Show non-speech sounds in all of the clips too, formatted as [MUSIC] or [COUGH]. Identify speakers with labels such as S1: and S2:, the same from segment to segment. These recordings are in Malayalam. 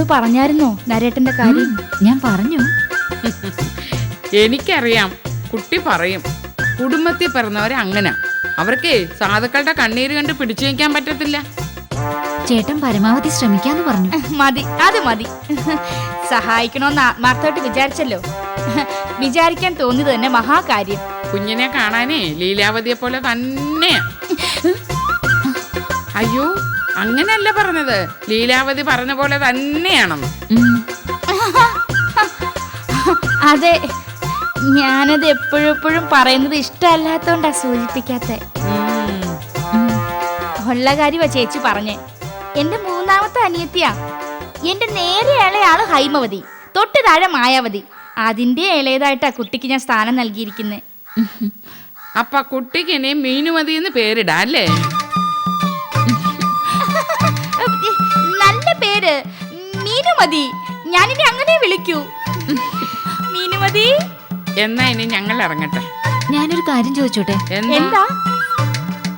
S1: സാറിനോട് പറഞ്ഞായിരുന്നോ നരേട്ടന്റെ കാര്യം?
S2: ഞാൻ പറഞ്ഞു.
S3: എനിക്കറിയാം. കുട്ടി പറയും. കുടുംബത്തിൽ പിറന്നവരെ അങ്ങനെ. അവർക്ക് സാധുക്കളുടെ കണ്ണീര് കണ്ട് പിടിച്ചു നിൽക്കാൻ പറ്റത്തില്ല.
S2: ചേട്ടൻ പരമാവധി ശ്രമിക്കാന്ന് പറഞ്ഞു. [LAUGHS]
S1: മതി അത് മതി. സഹായിക്കണമെന്ന് ആത്മാർത്ഥമായിട്ട് വിചാരിച്ചല്ലോ. വിചാരിക്കാൻ തോന്നിയത് തന്നെ മഹാകാര്യം.
S3: കുഞ്ഞിനെ കാണാനേ ലീലാവതിയെ പോലെ തന്നെ അയ്യോ അങ്ങനെയല്ല പറഞ്ഞത്. ലീലാവതി പറഞ്ഞ പോലെ തന്നെയാണെന്ന്.
S1: അതെ ഞാനത് എപ്പോഴും എപ്പോഴും പറയുന്നത് ഇഷ്ടമല്ലാത്തോണ്ടാ സൂചിപ്പിക്കാത്ത. ഉള്ള കാര്യമാ ചേച്ചി പറഞ്ഞേ. എന്റെ മൂന്നാമത്തെ അനിയത്തിയാ. എന്റെ നേരെ ഇളയാൾ ഹൈമവതി. തൊട്ട് താഴെ മായാവതി. അതിന്റെ ഇളയതായിട്ടാ കുട്ടിക്ക് ഞാൻ സ്ഥാനം നൽകിയിരിക്കുന്നത്
S3: അപ്പൊ കുട്ടിക്ക് ഇനി മീനുമതി എന്ന് പേരിടാ അല്ലേ?
S1: പേര് മീനുമതി. ഞാനിനി അങ്ങനെ വിളിക്കൂ. മീനുമതി?
S3: എന്നാ ഇനി ഞങ്ങൾ ഇറങ്ങട്ടെ.
S2: ഞാനൊരു കാര്യം ചോദിച്ചോട്ടെ?
S3: എന്താ?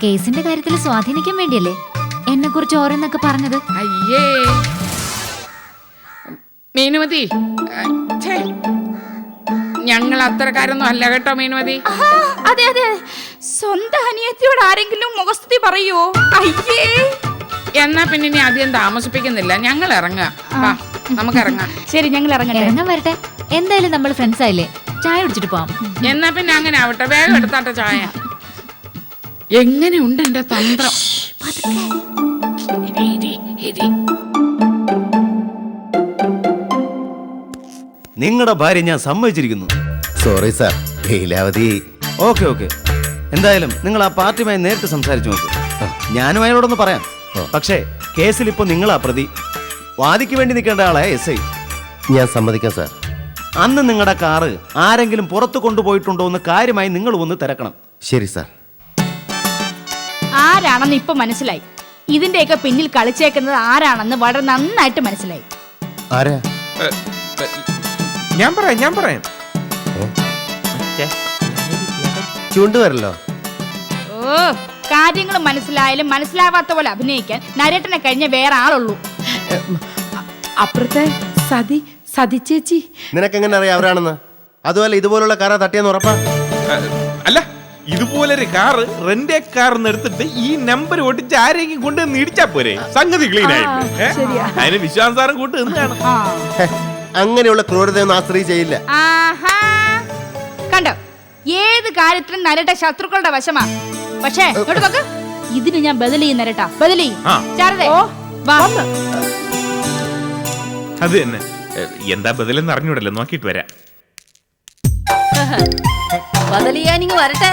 S2: കേസിന്റെ കാര്യത്തിൽ സ്വാധീനിക്കാൻ വേണ്ടിയല്ലേ എന്നെ കുറിച്ച് ഓരോന്നൊക്കെ പറഞ്ഞത്?
S3: അയ്യേ. മീനുമതി. ഞങ്ങൾ അത്രക്കാരൊന്നും അല്ല കേട്ടോ മീനുമതി.
S1: അതെ അതെ. സ്വന്തം അനിയത്തിയോട് ആരെങ്കിലും മുഖസ്തുതി പറയോ? അയ്യേ.
S3: എന്നാ പിന്നെ ഇനി ആദ്യം താമസിപ്പിക്കുന്നില്ല. ഞങ്ങൾ ഇറങ്ങാം വാ നമുക്ക് ഇറങ്ങാം
S1: ശരി ഞങ്ങൾ ഇറങ്ങട്ടെ
S2: ഇറങ്ങാൻ വരട്ടെ. എന്തായാലും നമ്മൾ ഫ്രണ്ട്സ് ആയില്ലേ? ചായ കുടിച്ചിട്ട് പോവാം.
S3: എന്നാ പിന്നെ അങ്ങനെ ആവട്ടെ. വേഗം എടുത്താട്ടെ ചായ. എങ്ങനെയുണ്ട് എന്റെ തന്ത്രം? ഇരി, ഇരി, ഇരി.
S4: നിങ്ങളുടെ ഭാര്യ ഞാൻ സമ്മതിച്ചിരിക്കുന്നു.
S5: Sorry sir Leelavathi.
S4: Okay okay. എന്തായാലും നിങ്ങൾ ആ പാർട്ടിയുമായി നേരിട്ട് സംസാരിച്ചു നോക്ക്. ഞാനും അയാളോടൊന്ന് പറയാം. പക്ഷേ കേസിൽ ഇപ്പൊ നിങ്ങളാ പ്രതി. വാദിക്ക് വേണ്ടി നിൽക്കേണ്ട ആളെ എസ് ഐ.
S5: ഞാൻ സമ്മതിക്കാം സാർ.
S4: അന്ന് നിങ്ങളുടെ കാറ് ആരെങ്കിലും പുറത്തു കൊണ്ടുപോയിട്ടുണ്ടോ എന്ന് കാര്യമായി നിങ്ങൾ ഒന്ന് തിരക്കണം.
S5: ശരി സാർ.
S1: ആരാണെന്ന് ഇപ്പൊ മനസ്സിലായി. ഇതിന്റെയൊക്കെ പിന്നിൽ കളിച്ചേക്കുന്നത് ആരാണെന്ന് വളരെ നന്നായിട്ട് മനസ്സിലായി.
S5: ആരാ?
S6: ഞാൻ പറയാം ഞാൻ പറയാം.
S5: ചൂണ്ടുവരല്ലോ
S1: ഓ കാര്യങ്ങൾ മനസ്സിലായാലും മനസ്സിലാവാത്ത പോലെ അഭിനയിക്കാൻ നരേട്ടനെ കഴിഞ്ഞ വേറെ ആളുള്ളൂ.
S3: അപ്പുറത്തെ സതി സതി ചേച്ചി.
S5: നിനക്ക് എങ്ങനെ അറിയാം അവരാണെന്ന്? അതുപോലെ ഇതുപോലുള്ള കാറാ തട്ടിയെന്ന് ഉറപ്പാ?
S6: അല്ല ഇതുപോലൊരു കാറ് റെന്റേ കാർ എടുത്തിട്ട് ഈ നമ്പർ ഒട്ടിച്ച് ആരെങ്കിലും കൊണ്ടുവന്ന് ഇടിച്ചാ പോരെ? സംഗതി ക്ലീൻ ആയിട്ട്? അതിന് വിശ്വാസാരം കൂട്ട് നിന്നാണ്
S1: ആ.
S5: അങ്ങനെയുള്ള ക്രൂരതയൊന്നും ഒന്നും സ്ത്രീ ചെയ്യില്ല.
S1: ആഹാ. കണ്ടോ? ഏത് കാര്യത്തിലും നരട്ട ശത്രുക്കളുടെ വശമാ. പക്ഷേ ഇങ്ങോട്ട് നോക്ക്. ഇതിന് ഞാൻ ബദൽ ചെയ്യും നരട്ടാ ബദൽ ചെയ്യും.
S6: ആ.
S1: ശാരദേ വാ.
S6: അത് തന്നെ. എന്താ ബദലെന്ന് അറിഞ്ഞൂടല്ലോ. നോക്കിയിട്ട് വരാം.
S7: ബദലിയാനിങ് വരട്ടെ.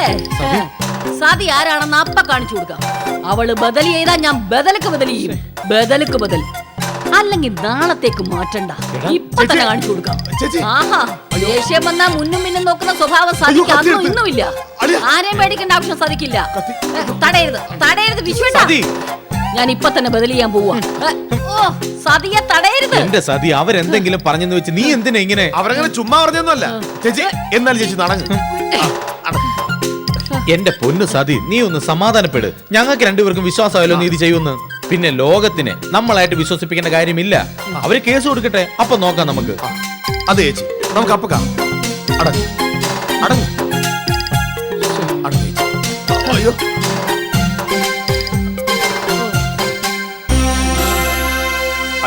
S7: സതി. ആരാണെന്ന് അപ്പ കാണിച്ചു കൊടുക്കാം. അവൾ ബദലി ചെയ്താ ഞാൻ ബദലക്ക് ബദലി ചെയ്യും. ബദലക്ക് ബദൽ. അല്ലെങ്കിൽ നാളത്തേക്ക് മാറ്റണ്ട. ഇപ്പൊ തന്നെ കാണിച്ചു കൊടുക്കാം. ആഹാ. ദേഷ്യം വന്നാ മുന്നും പിന്നും നോക്കുന്ന സ്വഭാവം സതിക്ക് അന്നും ഇല്ല ആരെയും പേടിക്കേണ്ട ആവശ്യം സാധിക്കില്ല. തടയരുത്. തടയരുത്. വിശ്വണ്ട ഞാൻ ഇപ്പൊ തന്നെ ബദൽ ചെയ്യാൻ പോവാ. ഓ സതിയെ തടയരുത്.
S8: എന്റെ സതി അവരെന്തെങ്കിലും പറഞ്ഞെന്ന് വെച്ച് നീ എന്തിനാ ഇങ്ങനെ?
S5: അവരങ്ങനെ ചുമ്മാ പറഞ്ഞൊന്നുമല്ല. ചേച്ചി എന്നാലും ചേച്ചി നടങ്ങ്.
S8: എന്റെ പൊന്നു സതി നീ ഒന്ന് സമാധാനപ്പെട്. ഞങ്ങൾക്ക് രണ്ടുപേർക്കും വിശ്വാസമായല്ലോ നീ ഇത് ചെയ്യുമെന്ന്. പിന്നെ ലോകത്തിന് നമ്മളായിട്ട് വിശ്വസിപ്പിക്കേണ്ട കാര്യമില്ല. അവർ കേസ് കൊടുക്കട്ടെ. അപ്പൊ നോക്കാം നമുക്ക്.
S5: അതെ ചേച്ചി നമുക്ക് അപ്പൊ കാണാം. അടങ്ങ്. അടങ്ങ്. ചേച്ചി അയ്യോ.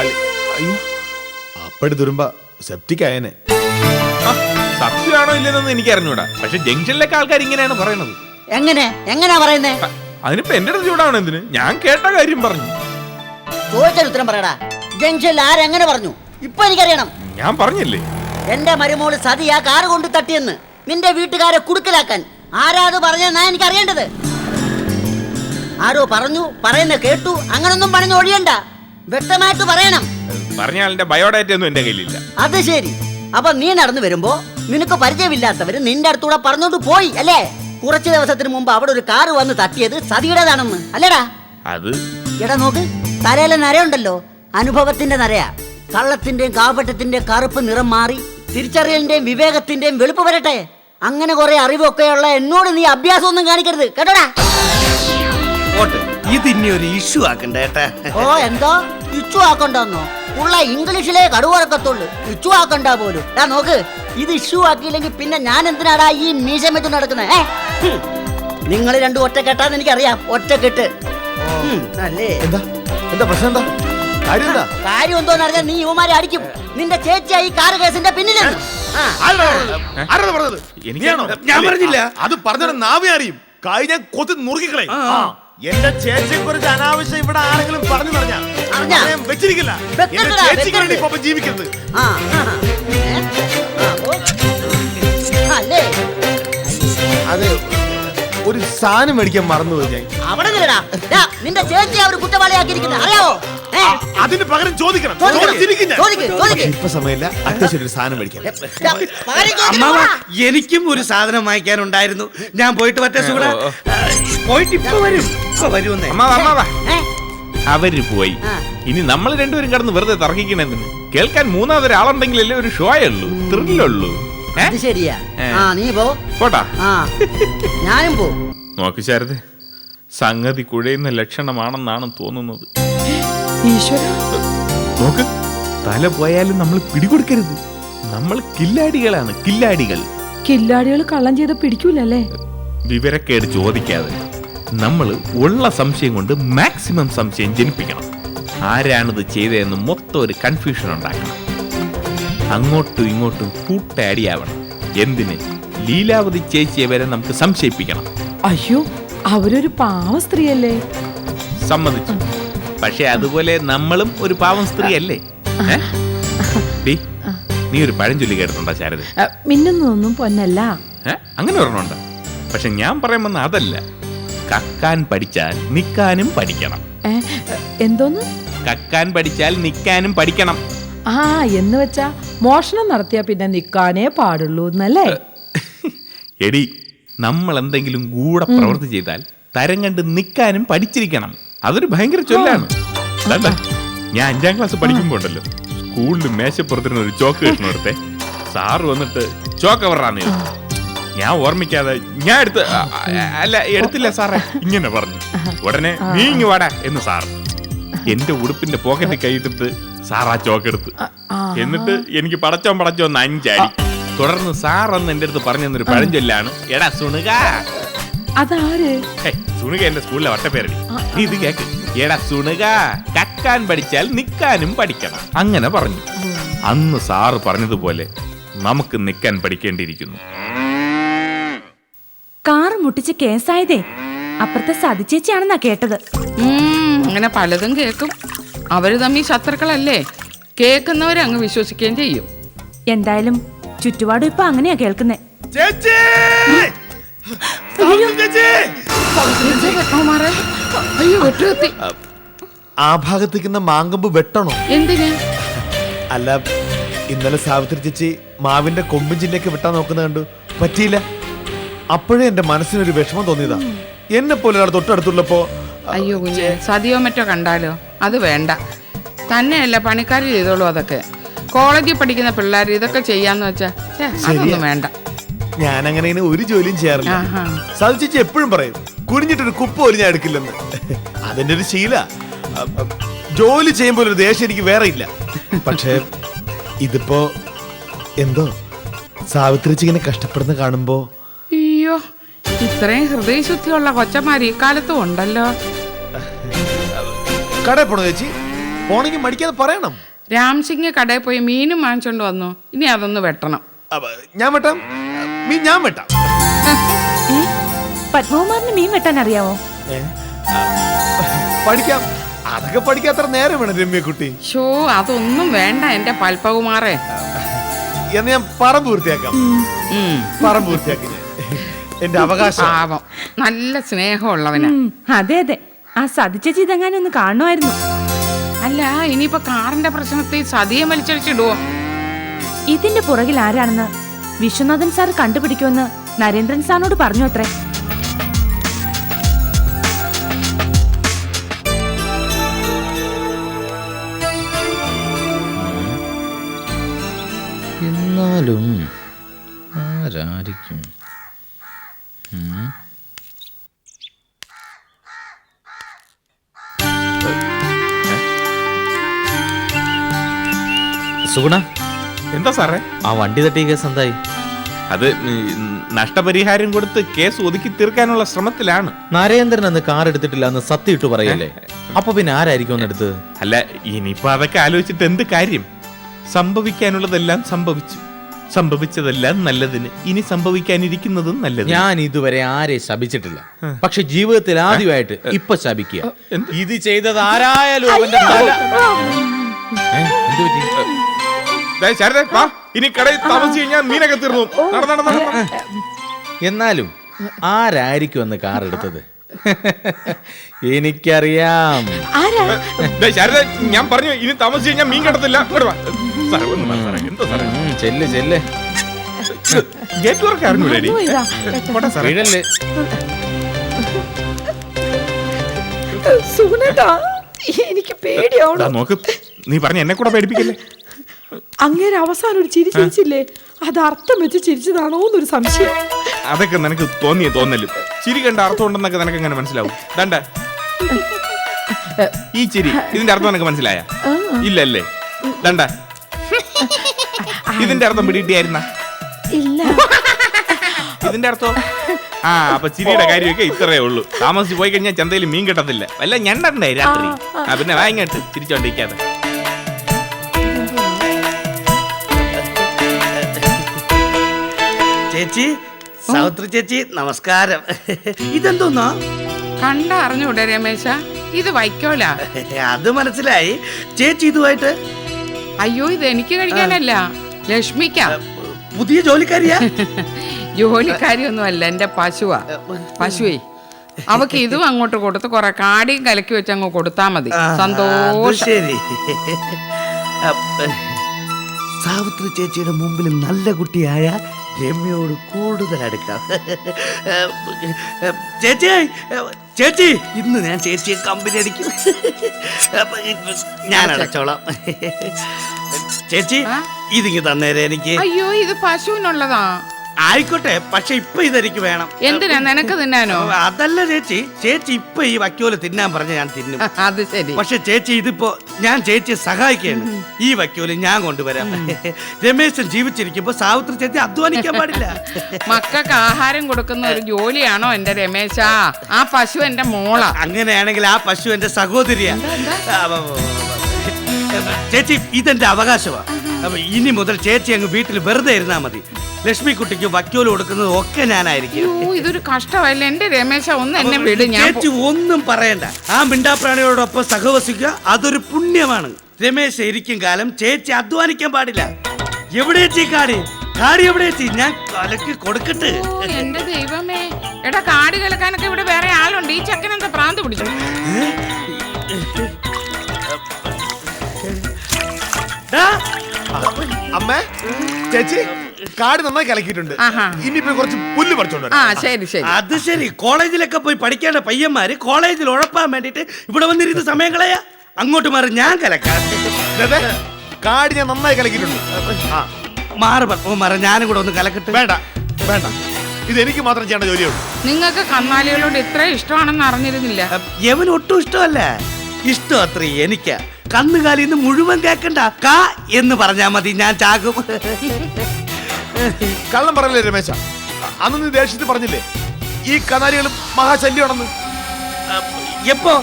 S6: അല്ല, അയ്യോ.
S5: സെപ്റ്റിക് ആയനെ.
S6: സത്യമാണോ ഇല്ലെന്നൊന്നും എനിക്ക് അറിഞ്ഞൂടാ പക്ഷെ ജംഗ്ഷനിലൊക്കെ ആൾക്കാർ ഇങ്ങനെയാണ് പറയുന്നത്.
S9: എങ്ങനെ? എങ്ങനെയാ പറയുന്നേ?
S6: അതിനിപ്പോ എന്റെ അടുത്ത് ചൂടാവണം എന്തിന്? ഞാൻ കേട്ട കാര്യം പറഞ്ഞു.
S9: ചോദിച്ചാൽ ഉത്തരം പറയടാ. ജംഗ്ഷനിൽ ആരെങ്ങനെ പറഞ്ഞു? ഇപ്പൊ എനിക്കറിയണം.
S6: ഞാൻ പറഞ്ഞില്ലേ?
S9: എന്റെ മരുമോൾ സതി ആ കാറ് കൊണ്ട് തട്ടിയെന്ന് നിന്റെ വീട്ടുകാരെ കുടുക്കലാക്കാൻ. ആരാ അത് പറഞ്ഞെന്നാ എനിക്ക് അറിയേണ്ടത് ആരോ പറഞ്ഞു പറയുന്ന കേട്ടു അങ്ങനൊന്നും പറഞ്ഞു ഒഴിയണ്ട. വ്യക്തമായിട്ട് പറയണം.
S6: പറഞ്ഞ ആളിന്റെ ബയോഡാറ്റ ഒന്നും എന്റെ കയ്യിലില്ല.
S9: അത് ശരി. അപ്പൊ നീ നടന്നു വരുമ്പോ നിനക്ക് പരിചയമില്ലാത്തവര് നിന്റെ അടുത്തൂടെ പറഞ്ഞോണ്ട് പോയി അല്ലേ? കുറച്ച് ദിവസത്തിന് മുമ്പ് അവിടെ ഒരു കാറ് വന്ന് തട്ടിയത് സതിയുടേതാണെന്ന് അല്ലേടാ?
S6: അത്?
S9: എടാ നോക്ക് തലയിലെ നരയുണ്ടല്ലോ അനുഭവത്തിന്റെ നരയാ. കള്ളത്തിന്റെയും കാപട്ടത്തിന്റെയും കറുപ്പ് നിറം മാറി തിരിച്ചറിയലിന്റെയും വിവേകത്തിന്റെയും വെളുപ്പ് വരട്ടെ? അങ്ങനെ കുറെ അറിവൊക്കെയുള്ള എന്നോട് നീ അഭ്യാസം ഒന്നും കാണിക്കരുത്. കേട്ടോടാ?
S4: ഓട്ടെ ഇത് ഇനി ഒരു ഇഷ്യൂ ആക്കണ്ട ഏട്ടാ.
S9: ഓ എന്തോ? ഇച്ചു ആക്കണ്ടോന്നോ? ഉള്ള ഇംഗ്ലീഷിലേ കടുവറക്കത്തുള്ളൂ. ഇഷ്യൂ ആക്കണ്ട പോലും. ഞാൻ നോക്ക്. ഇത് ഇഷ്യൂ ആക്കിയില്ലെങ്കിൽ പിന്നെ ഞാൻ എന്തിനാടാ ഈ മീശ വെച്ച് നടക്കുന്നത് നിങ്ങൾ രണ്ടും ഒറ്റ കെട്ടാന്ന് എനിക്കറിയാം. ഒറ്റ കെട്ട്. അല്ലേ?
S5: എന്താ? എന്താ പ്രശ്നം എന്താ? കാര്യം എന്താ?
S9: കാര്യം എന്തോന്ന് അറിയാൻ നീ യുവമാരെ അടിക്കും. നിന്റെ ചേച്ചിയായി ഈ കാറ് കേസിന്റെ പിന്നിലാണ്.
S5: ആരാണ് പറഞ്ഞത്?
S6: എനിക്ക് ഞാൻ പറഞ്ഞില്ല.
S5: അത് പറഞ്ഞ നാവേ അറിയും കായ് ഞാൻ കൊത്തി നുറുക്കിക്കളെ എന്റെ ചേച്ചിയെ കുറിച്ച് അനാവശ്യം ഇവിടെ ആരെങ്കിലും പറഞ്ഞു പറഞ്ഞാ? വെച്ചിരിക്കില്ല. എന്റെ ചേച്ചിക്ക് വേണ്ടി ഇപ്പൊ ജീവിക്കരുത്.
S9: ആ, ആ, ആ, ഓ. അല്ലേ?
S5: അത്. ഒരു സാധനം മേടിക്കാൻ മറന്നുപോയി ഞാൻ.
S9: അവിടെ നില്ലടാ ദാ, നിന്റെ കുറ്റവാളിയാക്കിയിരിക്കുന്നത്. അറിയാവോ? ഏ?
S5: അതിന് പകരം ചോദിക്കണം.
S9: ചോദിക്ക്,
S5: ചോദിച്ചിരിക്കും ഞാൻ.
S9: ചോദിക്ക്, ചോദിക്ക്.
S5: ഇപ്പൊ സമയമില്ല. അത്യാവശ്യം ഒരു സാധനം മേടിക്കാം.
S9: ദാ, വാരി ചോദിക്കണം,
S10: അമ്മാവ. എനിക്കും ഒരു സാധനം വാങ്ങിക്കാനുണ്ടായിരുന്നു. ഞാൻ പോയിട്ട് പറ്റേ സുഖ പോയിട്ട് ഇപ്പൊ വരും. ഇപ്പൊ വരുമെന്നേ.
S6: അമ്മാവാ അമ്മാവാ
S9: ഏ?
S6: അവർ പോയി.
S9: ആ.
S6: ഇനി നമ്മൾ രണ്ടുപേരും കടന്ന് വെറുതെ തർക്കിക്കണെന്തിന് കേൾക്കാൻ മൂന്നാമതൊരാളുണ്ടെങ്കിലല്ലേ ഒരു ഷോയുള്ളൂ ത്രില്ലുള്ളൂ?
S9: അത് ശരിയാ. ആ നീ പോ.
S6: പോട്ടാ.
S9: ആ ഞാനും പോ.
S6: നോക്ക് ശാരദ സംഗതി കുഴയുന്ന ലക്ഷണമാണെന്നാണ് തോന്നുന്നത്. നോക്ക് തല പോയാലും നമ്മൾ പിടികൊടുക്കരുത്. നമ്മൾ കില്ലാടികളാണ് കില്ലാടികൾ.
S11: കില്ലാടികൾ കള്ളം ചെയ്ത് പിടിക്കൂലല്ലേ?
S6: വിവരക്കേട് ചോദിക്കാതെ നമ്മൾ ഉള്ള സംശയം കൊണ്ട് മാക്സിമം സംശയം ജനിപ്പിക്കണം. ആരാണിത് ചെയ്തതെന്ന് മൊത്തം ഒരു കൺഫ്യൂഷൻ ഉണ്ടാക്കണം. അങ്ങോട്ടും ഇങ്ങോട്ടും കൂട്ടാടിയാവണം. എന്തിന്? ലീലാവതി ചേച്ചിയെ വരെ നമുക്ക് സംശയിപ്പിക്കണം.
S11: അയ്യോ അവരൊരു പാവ സ്ത്രീയല്ലേ?
S6: സമ്മതിച്ചു. പക്ഷെ അതുപോലെ നമ്മളും ഒരു പാവം സ്ത്രീ അല്ലേ ഡി, നീ ഒരു പഴഞ്ചൊല്ലി കേട്ടിട്ടുണ്ടോ ശാരദ?
S11: അ, മിന്നുന്നതൊന്നും പൊന്നല്ല.
S6: അങ്ങനെ ഒരെണ്ണമുണ്ട്. പക്ഷെ ഞാൻ പറയാൻ വന്ന അതല്ല. കക്കാൻ പഠിച്ചാൽ നിക്കാനും പഠിക്കണം.
S11: എന്തോന്ന്?
S6: കക്കാൻ പഠിച്ചാൽ നിക്കാനും പഠിക്കണം.
S11: ആ എന്ന് വെച്ചാ മോഷണം നടത്തിയാ പിന്നെ നിൽക്കാനേ പാടുള്ളൂ എന്നല്ലേ
S6: എടി നമ്മൾ എന്തെങ്കിലും കൂടെ പ്രവൃത്തി ചെയ്താൽ തരം കണ്ട് നിൽക്കാനും പഠിച്ചിരിക്കണം. അതൊരു ഭയങ്കര ചൊല്ലാണ്. ഞാൻ അഞ്ചാം ക്ലാസ് പഠിക്കുമ്പോ ഉണ്ടല്ലോ. സ്കൂളിൽ മേശപ്പുറത്തിന് ഒരു ചോക്ക് കിട്ടണത്തെ സാറ് വന്നിട്ട് ചോക്ക് പറഞ്ഞു ഞാൻ ഓർമ്മിക്കാതെ ഞാൻ എടുത്ത് അല്ല എടുത്തില്ല സാറേ. ഇങ്ങനെ പറഞ്ഞു. ഉടനെ നീ ഇങ്ങ് വാടാ എന്ന് സാർ എന്റെ ഉടുപ്പിന്റെ പോക്കറ്റ് കൈയിട്ടിട്ട് സാർ ചോക്കെടുത്ത്. ചോക്ക് എടുത്ത് എന്നിട്ട് എനിക്ക് പടച്ചോൻ പടച്ചോന്ന് അഞ്ചാടി. തുടർന്ന് സാർ എന്ന് എന്റെ അടുത്ത് പറഞ്ഞു തന്നൊരു പഴഞ്ചൊല്ലാണ്. എടാ സുണുക
S11: അതാര്?
S6: സുണുക എന്റെ സ്കൂളിലെ വട്ടപ്പേരടി. നീ ഇത് കേക്ക്. എടാ സുണുക കക്കാൻ പഠിച്ചാൽ നിക്കാനും പഠിക്കണം. അങ്ങനെ പറഞ്ഞു. അന്ന് സാറ് പറഞ്ഞതുപോലെ നമുക്ക് നിക്കാൻ പഠിക്കേണ്ടിയിരിക്കുന്നു.
S2: കാർ മുട്ടിച്ച് കേസായതേ. അപ്പുറത്തെ സതിച്ചേച്ചിയാണെന്നാ കേട്ടത്.
S3: അങ്ങനെ പലതും കേൾക്കും. അവർ തമ്മിൽ ശത്രുക്കളല്ലേ? കേൾക്കുന്നവരെ അങ്ങ് വിശ്വസിക്കുകയും ചെയ്യും.
S2: എന്തായാലും ചുറ്റുപാടും ഇപ്പൊ അങ്ങനെയാ കേൾക്കുന്നേ.
S5: ചേച്ചി! ചേച്ചി!
S3: പത്മകുമാറേ, അയ്യോ വെട്ടുകത്തി
S5: ആ ഭാഗത്തേക്കുന്ന മാങ്കമ്പ് വെട്ടണോ?
S3: എന്തിന്?
S5: അല്ല ഇന്നലെ സാവിത്രി ചേച്ചി മാവിന്റെ കൊമ്പും ചില്ലയൊക്കെ വെട്ടാൻ നോക്കുന്ന കണ്ടു. പറ്റിയില്ല. അപ്പോഴേ എന്റെ മനസ്സിനൊരു വിഷമം തോന്നിയതാ. എന്നെ പോലെ ഒരാൾ തൊട്ടടുത്തുള്ളപ്പോ
S3: അയ്യോ കുഞ്ഞെ. സതിയോ മറ്റോ കണ്ടാലോ? അത് വേണ്ട. തന്നെയല്ല പണിക്കാർ ചെയ്തോളൂ അതൊക്കെ. കോളേജിൽ പഠിക്കുന്ന പിള്ളേർ ഇതൊക്കെ ചെയ്യാന്ന് വെച്ചാ ഛേ, അതൊന്നും വേണ്ട.
S5: ഞാൻ അങ്ങനെ ഒരു ജോലിയും ചെയ്യാറില്ല.
S3: ആഹാ.
S5: സാധു ചേച്ചി എപ്പോഴും പറയും കുനിഞ്ഞിട്ടൊരു കുപ്പ പോലും ഞാൻ എടുക്കില്ലെന്ന്. അതിന്റെ ഒരു ശീല. അ, അ, ജോലി ചെയ്യുമ്പോൾ ഒരു ദേഷ്യം എനിക്ക് വേറെ ഇല്ല. പക്ഷേ ഇതിപ്പോ എന്തോ? സാവിത്രി ഇങ്ങനെ കഷ്ടപ്പെടുന്ന കാണുമ്പോ
S3: അയ്യോ ഇത്രയും ഹൃദയശുദ്ധിയുള്ള കൊച്ചന്മാർ ഈ കാലത്തും ഉണ്ടല്ലോ.
S5: കടയിൽ പോണോ ചേച്ചി? പോണെങ്കിൽ മടിക്കാതെ പറയണം.
S3: രാംസിംഗ് കടയിൽ പോയി മീനും വാങ്ങിച്ചോണ്ട് വന്നു. ഇനി അതൊന്ന് വെട്ടണം.
S5: അപ്പൊ ഞാൻ വെട്ടാം. മീൻ ഞാൻ വെട്ടാം.
S2: പത്മകുമാറിന് മീൻ വെട്ടാൻ അറിയാവോ?
S5: ഏ? ആ, പഠിക്കാം. അതൊക്കെ പഠിക്കാൻ അത്ര നേരം വേണം രമ്യക്കുട്ടി
S3: ഷോ അതൊന്നും വേണ്ട എന്റെ പൽപ്പകുമാറേ
S5: എന്ന് ഞാൻ പറമ്പ് പൂർത്തിയാക്കാം
S3: ഉം.
S5: പറമ്പ് പൂർത്തിയാക്കി ഞാൻ. എന്റെ അവകാശം.
S3: പാവം. നല്ല സ്നേഹമുള്ളവനാ.
S2: ഉം, അതെ അതെ. ആ സതിച്ചേച്ചി ഇതെങ്ങാനും ഒന്ന് കാണുമായിരുന്നു?
S3: അല്ല ഇനിയിപ്പോ കാറിന്റെ പ്രശ്നത്തിൽ സതിയെ വലിച്ചടിച്ചിടുവോ?
S2: ഇതിന്റെ പുറകിൽ ആരാണെന്ന് വിശ്വനാഥൻ സാർ കണ്ടുപിടിക്കുമെന്ന് നരേന്ദ്രൻ സാറിനോട് പറഞ്ഞു അത്രേ.
S8: എന്നാലും ആരായിരിക്കും? സുഗുണ
S6: എന്താ സാറേ?
S8: ആ വണ്ടി തട്ടിയ കേസ് എന്തായി?
S6: അത് ഉം, നഷ്ടപരിഹാരം കൊടുത്ത് കേസ് ഒതുക്കി തീർക്കാനുള്ള ശ്രമത്തിലാണ്.
S8: നരേന്ദ്രൻ അന്ന് കാർ എടുത്തിട്ടില്ല എന്ന് സത്യം ഇട്ട് പറയല്ലേ? അപ്പൊ പിന്നെ ആരായിരിക്കും ഒന്ന് എടുത്തത്?
S6: അല്ല ഇനിയിപ്പോ അതൊക്കെ ആലോചിച്ചിട്ട് എന്ത് കാര്യം? സംഭവിക്കാനുള്ളതെല്ലാം സംഭവിച്ചു. സംഭവിച്ചതെല്ലാം നല്ലതിന്. ഇനി സംഭവിക്കാനിരിക്കുന്നതും നല്ലത്
S8: ഞാൻ ഇതുവരെ ആരെ ശപിച്ചിട്ടില്ല. പക്ഷെ ജീവിതത്തിൽ ആദ്യമായിട്ട് ഇപ്പൊ ശപിക്കുക. ഇത് ചെയ്തത് ആരായാലും അവന്റെ തല ഏ, എന്ത് പറ്റി?
S6: വാ. ഇനി കടയിൽ താമസിച്ച് കഴിഞ്ഞാൽ മീനൊക്കെ തീർന്നു. നട, നട, നട, നട.
S8: എന്നാലും ആരായിരിക്കും അന്ന് കാർ എടുത്തത്? എനിക്കറിയാം.
S6: ദേ, ശാരദ ഞാൻ പറഞ്ഞു ഇനി താമസിച്ച് കഴിഞ്ഞാൽ മീൻ കിടത്തില്ല ഇങ്ങോട്ട് വാ. സാറേ, ഒന്ന് വാ, സാറേ. എന്തോ സാറേ?
S8: ഉം, ചെല്ല് ചെല്ല്.
S6: ഗേറ്റ് വർക്ക് അറിഞ്ഞൂടെ പോട്ടെ സാറേ.
S8: വീഴല്ലേ
S11: സുഗുണേട്ടാ എനിക്ക് പേടിയാവണം.
S6: നോക്ക്. നീ പറഞ്ഞ എന്നെ കൂടെ പേടിപ്പിക്കല്ലേ?
S11: അങ്ങേരെ അവസാനം ഒരു ചിരി ചിരിച്ചില്ലേ? അത് അർത്ഥം വെച്ച് ചിരിച്ചതാണോ എന്നൊരു സംശയം.
S6: അതൊക്കെ നിനക്ക് തോന്നിയ തോന്നലും. ചിരി കണ്ട അർത്ഥം ഉണ്ടെന്നൊക്കെ നിനക്ക് എങ്ങനെ മനസ്സിലാവും? ദണ്ട. ഈ ചിരി ഇതിന്റെ അർത്ഥം നിനക്ക് മനസ്സിലായ? ഇല്ലല്ലേ? ദണ്ട. ഇതിന്റെ അർത്ഥം പിടിയിട്ടിയായിരുന്ന
S11: ഇല്ല.
S6: ഇതിന്റെ അർത്ഥം? ആ അപ്പൊ ചിരിയുടെ കാര്യമൊക്കെ ഇത്രയേ ഉള്ളൂ. താമസിച്ച് പോയി കഴിഞ്ഞാൽ ചന്തയിൽ മീൻ കിട്ടത്തില്ല. വല്ല ഞണ്ടണ്ടേ രാത്രി? ആ പിന്നെ വാങ്ങിട്ട് ചിരിച്ചോണ്ടിരിക്കാതെ.
S10: ചേച്ചി സൗത്രി ചേച്ചി നമസ്കാരം. ഇതെന്തോന്നാ?
S3: കണ്ട അറിഞ്ഞൂടെ രമേശ? ഇത് വൈക്കോല.
S10: അത് മനസ്സിലായി. ചേച്ചി ഇതുമായിട്ട്?
S3: അയ്യോ ഇത് എനിക്ക് കഴിക്കാനല്ല. ലക്ഷ്മിക്ക.
S10: പുതിയ ജോലിക്കാരിയാ? [LAUGHS]
S3: ജോലിക്കാരിയൊന്നും അല്ല എന്റെ പശുവാ പശുവേ അവക്ക് ഇതും അങ്ങോട്ട് കൊടുത്ത് കുറെ കാടിയും കലക്കി വെച്ച് അങ്ങ് കൊടുത്താ മതി. സന്തോഷം.
S10: സാവിത്രി ചേച്ചിയുടെ മുമ്പിൽ നല്ല കുട്ടിയായ രമ്യയോട് കൂടുതൽ അടുക്കാം ചേച്ചി ചേച്ചി ഇന്ന് ഞാൻ ചേച്ചിയെ കമ്പനി അടിക്കും. ഞാൻ അടച്ചോളാം. ചേച്ചി.
S3: ഇതിങ്ങി
S10: ഇതിങ്ങ് തന്നേരെ എനിക്ക്.
S3: അയ്യോ ഇത് പശുവിനുള്ളതാ.
S10: ആയിക്കോട്ടെ പക്ഷെ ഇപ്പൊ ഇതെനിക്ക് വേണം.
S3: എന്തിനാ? നിനക്ക് തിന്നാനോ?
S10: അതല്ല ചേച്ചി. ചേച്ചി ഇപ്പൊ ഈ വക്കോൽ തിന്നാൻ പറഞ്ഞ ഞാൻ തിന്നും. [LAUGHS]
S3: അത് ശരി.
S10: പക്ഷെ ചേച്ചി ഇതിപ്പോ ഞാൻ ചേച്ചിയെ സഹായിക്കുകയാണ്. ഈ വക്കോൽ ഞാൻ കൊണ്ടുവരാം. [LAUGHS] രമേശൻ ജീവിച്ചിരിക്കുമ്പോ സാവിത്രി ചേച്ചി അധ്വാനിക്കാൻ പാടില്ല. [LAUGHS]
S3: മക്കൾക്ക് ആഹാരം കൊടുക്കുന്ന ഒരു ജോലിയാണോ എന്റെ രമേശ? ആ പശു എന്റെ മോള.
S10: അങ്ങനെയാണെങ്കിൽ ആ പശു എന്റെ സഹോദരിയാ. ചേച്ചി ഇതെന്റെ അവകാശമാ അപ്പൊ ഇനി മുതൽ ചേച്ചി അങ്ങ് വീട്ടിൽ വെറുതെ ഇരുന്നാ മതി. ലക്ഷ്മി കുട്ടിക്ക് വക്കോൽ കൊടുക്കുന്നത് ഒക്കെ ഞാനായിരിക്കും.
S3: അയ്യോ ഇതൊരു കഷ്ടമല്ല എന്റെ രമേശ ഒന്ന് എന്നെ വിട് ഞാൻ
S10: ചേച്ചി ഒന്നും പറയണ്ട. ആ മിണ്ടാപ്രാണിയോടൊപ്പം സഹവസിക്കുക അതൊരു പുണ്യമാണ്. രമേശ് ഇരിക്കും കാലം ചേച്ചി അധ്വാനിക്കാൻ പാടില്ല. എവിടെ ചേച്ചി കാടി? കാടി എവിടെ ചേച്ചി? ഞാൻ കലക്ക് കൊടുക്കട്ടെ.
S3: എന്റെ ദൈവമേ. എടാ കാട് കിളക്കാനൊക്കെ ഇവിടെ വേറെ ആളുണ്ട്. ഈ ചക്കനെന്താ പ്രാന്ത് പിടിച്ചു
S5: അമ്മേ ചേച്ചി കാട് നന്നായി കലക്കിയിട്ടുണ്ട്. ഇനിയിപ്പോ കുറച്ച് പുല്ല് പറിച്ചോണ്ട്
S3: ആ ശരി ശരി.
S10: അത് ശരി. കോളേജിലൊക്കെ പോയി പഠിക്കേണ്ട പയ്യന്മാര് കോളേജിൽ ഉഴപ്പാൻ വേണ്ടിട്ട് ഇവിടെ വന്നിരുന്ന് സമയം കളയാ. അങ്ങോട്ട് മാറി ഞാൻ കലക്കാം.
S5: കാട് ഞാൻ നന്നായി കലക്കിയിട്ടുണ്ട്. ആ.
S10: മാറി മാറ ഞാനും കൂടെ ഒന്ന് കലക്കട്ടെ.
S5: വേണ്ട വേണ്ട. ഇത് എനിക്ക് മാത്രം ചെയ്യേണ്ട ജോലിയുള്ളൂ.
S3: നിങ്ങൾക്ക് കന്നാലികളോട് ഇത്ര ഇഷ്ടമാണെന്ന് അറിഞ്ഞിരുന്നില്ല.
S10: യവൻ ഒട്ടും ഇഷ്ടമല്ല? ഇഷ്ടം അത്ര എനിക്ക്. കന്നുകാലി ഇന്ന് മുഴുവൻ കേക്കണ്ട. കാ എന്ന് പറഞ്ഞാ മതി. ഞാൻ ചാകും.
S5: കള്ളം പറയല്ലേ രമേശ? അന്ന് നീ ദേഷ്യത്തിൽ പറഞ്ഞില്ലേ? ഈ കനാലികൾ മഹാശല്യമാണെന്ന്
S10: എപ്പോ?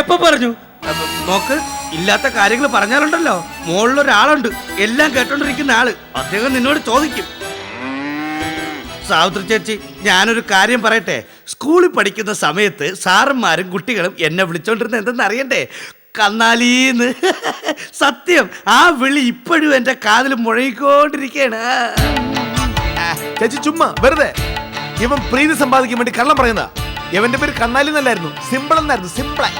S10: എപ്പോ പറഞ്ഞു? നോക്ക് ഇല്ലാത്ത കാര്യങ്ങൾ പറഞ്ഞാലുണ്ടല്ലോ. മുകളിലൊരാളുണ്ട് എല്ലാം കേട്ടോണ്ടിരിക്കുന്ന ആൾ. അദ്ദേഹം നിന്നോട് ചോദിക്കും. സാവിത്രി ചേച്ചി ഞാനൊരു കാര്യം പറയട്ടെ. സ്കൂളിൽ പഠിക്കുന്ന സമയത്ത് സാറന്മാരും കുട്ടികളും എന്നെ വിളിച്ചോണ്ടിരുന്ന എന്തെന്ന് അറിയണ്ടേ? കന്നാലീന്ന്. സത്യം ആ വിളി ഇപ്പോഴും എന്റെ കാതിൽ മുഴങ്ങിക്കൊണ്ടിരിക്കയാണ്
S5: ചേച്ചി ചുമ്മാ വെറുതെ. ഇവൻ പ്രീതി സമ്പാദിക്കാൻ വേണ്ടി കള്ളം പറയുന്ന ഇവന്റെ പേര് കന്നാലി എന്നല്ലായിരുന്നു സിമ്പിൾ എന്നായിരുന്നു സിമ്പിളായി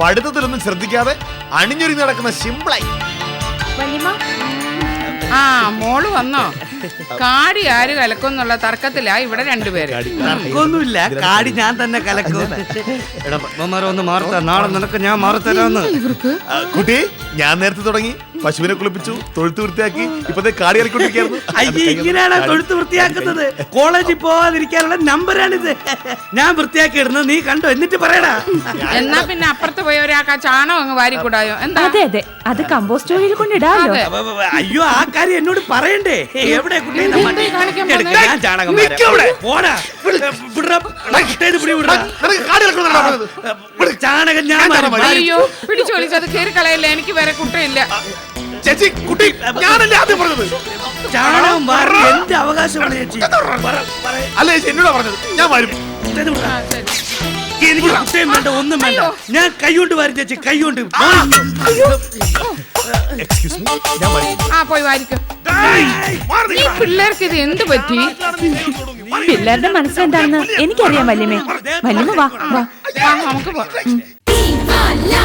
S5: പഠിത്തത്തിലൊന്നും ശ്രദ്ധിക്കാതെ അണിഞ്ഞൊരുങ്ങി നടക്കുന്ന സിമ്പിളായി
S3: ആ മോൾ വന്നോ? കാടി ആര് കലക്കുന്നുള്ള തർക്കത്തിലാ ഇവിടെ രണ്ടുപേര്.
S10: തർക്കമൊന്നുമില്ല. കാടി ഞാൻ തന്നെ കലക്കും. എടാ പത്മമാരെ ഒന്ന് മാറത്ത നാളെ നിനക്ക് ഞാൻ മാറത്തരാന്ന്.
S5: കുട്ടി ഞാൻ നേരത്തെ തുടങ്ങി. പശുവിനെ കുളിപ്പിച്ചു തൊഴുത്ത് വൃത്തിയാക്കി. ഇപ്പത്തെ കാടി കളിക്കൊണ്ടിരിക്കുന്നു
S10: അയ്യേ ഇങ്ങനെയാണ് തൊഴുത്ത് വൃത്തിയാക്കുന്നത്? കോളേജിൽ പോവാതിരിക്കാനുള്ള നമ്പറാണിത്. ഞാൻ വൃത്തിയാക്കി ഇടുന്നത്. നീ കണ്ടോ? എന്നിട്ട് പറയടാ.
S3: എന്നാ പിന്നെ അപ്പുറത്ത് പോയ ഒരാൾക്ക് ആ ചാണകം അങ്ങ് വാരിക്കൂടായോ? എന്താ?
S2: അതെ അതെ. അത് കമ്പോസ്റ്റ് ഓയിൽ കൊണ്ടിടാമല്ലോ
S3: അതെ.
S10: അവ- അവ- അയ്യോ ആ കാര്യം എന്നോട് പറയണ്ടേ? എവിടെ ചാണകം ഞാൻ
S3: അയ്യോ പിടിച്ചു വലിച്ചത് കയറി കളയല്ലേ? എനിക്ക് വേറെ കുട്ടയില്ല.
S5: ചേച്ചി കുട്ടി ഞാനല്ലേ ആദ്യം പറഞ്ഞത്?
S10: ചാണകം വാരി എന്റെ അവകാശമാണ് ചേച്ചി.
S5: അല്ല ചേച്ചി എന്നോടാ പറഞ്ഞത്? ഞാൻ വരും.
S10: എനിക്ക് കുട്ടയും വേണ്ട ഒന്നും വേണ്ട. ഞാൻ കൈകൊണ്ട് വരും ചേച്ചി കൈകൊണ്ട്
S5: എക്സ്ക്യൂസ് മീ ഞാൻ വരും
S3: ആ പോയി വാരിക്കും. ഈ പിള്ളേർക്ക് ഇത് എന്ത് പറ്റി?
S2: പിള്ളേരുടെ മനസ്സിലെന്താണെന്ന് എനിക്കറിയാം വല്യമ്മേ. വല്യമ്മ വാ വാ.
S3: ആ, നമുക്ക് പോവാം.
S12: Viva la